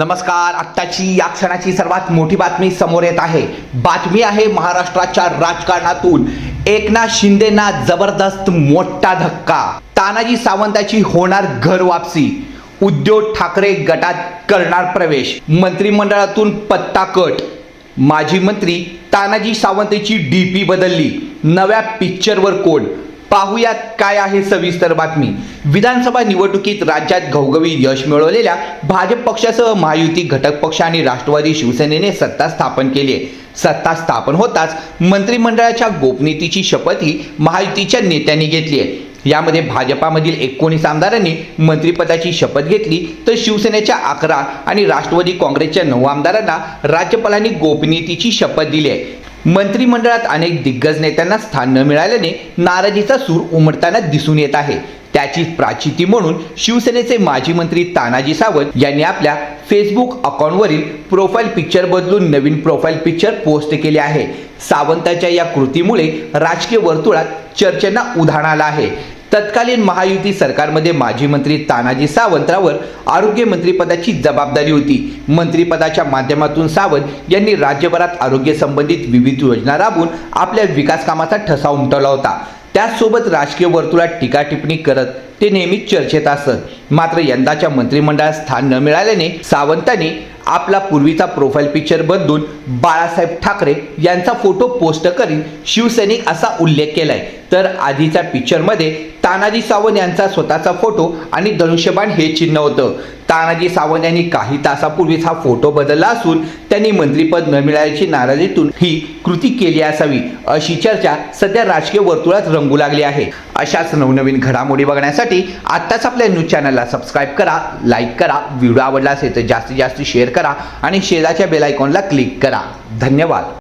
नमस्कार आत्ताची या क्षणाची सर्वात मोठी बातमी समोर येत आहे. बातमी आहे महाराष्ट्राच्या राजकारणातून. एकनाथ शिंदेना जबरदस्त मोठा धक्का. तानाजी सावंताची होणार घर वापसी. उद्धव ठाकरे गटात करणार प्रवेश. मंत्रिमंडळातून पत्ता कट. माजी मंत्री तानाजी सावंतची डीपी बदलली. नव्या पिक्चरवर कोण? पाहुयात काय आहे सविस्तर बातमी. विधानसभा निवडणुकीत राज्यात घवघवी यश मिळवलेल्या भाजप पक्षासह महायुती घटक पक्ष आणि राष्ट्रवादी शिवसेनेने सत्ता स्थापन केली आहे. सत्ता स्थापन होताच मंत्रिमंडळाच्या गोपनीतीची शपथही महायुतीच्या नेत्यांनी घेतली आहे. यामध्ये भाजपामधील एकोणीस आमदारांनी मंत्रिपदाची शपथ घेतली तर शिवसेनेच्या अकरा आणि राष्ट्रवादी काँग्रेसच्या नऊ आमदारांना राज्यपालांनी गोपनीतीची शपथ दिली आहे. मंत्रिमंडळात अनेक दिग्गज नेत्यांना स्थान न मिळाल्याने नाराजीचा सूर उमटताना दिसून येत आहे. त्याची प्राचिती म्हणून शिवसेनेचे माजी मंत्री तानाजी सावंत यांनी आपल्या फेसबुक अकाउंटवरील प्रोफाईल पिक्चर बदलून नवीन प्रोफाईल पिक्चर पोस्ट केले आहे. सावंताच्या या कृतीमुळे राजकीय वर्तुळात चर्चेंना उधाण आलं आहे. तत्कालीन महायुती सरकारमध्ये माजी मंत्री तानाजी सावंतरावर आरोग्य मंत्रीपदाची जबाबदारी होती. मंत्रिपदाच्या माध्यमातून सावंत यांनी राज्यभरात आरोग्य संबंधित विविध योजना राबवून आपल्या विकास कामाचा ठसा उमटवला होता. त्याचसोबत राजकीय वर्तुळात टीका टिप्पणी करत ते नेहमीच चर्चेत असत. मात्र यंदाच्या मंत्रिमंडळात स्थान न मिळाल्याने सावंतांनी आपला पूर्वीचा प्रोफाईल पिक्चर बदलून बाळासाहेब ठाकरे यांचा फोटो पोस्ट करीत शिवसैनिक असा उल्लेख केलाय. तर आधीच्या पिक्चरमध्ये तानाजी सावंत यांचा स्वतःचा फोटो आणि धनुष्यबाण हे चिन्ह होतं. तानाजी सावंत यांनी काही तासापूर्वीच हा फोटो बदलला असून त्यांनी मंत्रीपद न मिळाल्याची नाराजीतून ही कृती केली असावी अशी चर्चा सध्या राजकीय वर्तुळात रंगू लागली आहे. अशाच नवनवीन घडामोडी बघण्यासाठी आत्ताच आपल्या न्यूज चॅनलला सबस्क्राईब करा लाईक करा व्हिडिओ आवडला असेल तर जास्तीत जास्त शेअर करा आणि शेजारच्या बेलायकॉनला क्लिक करा. धन्यवाद.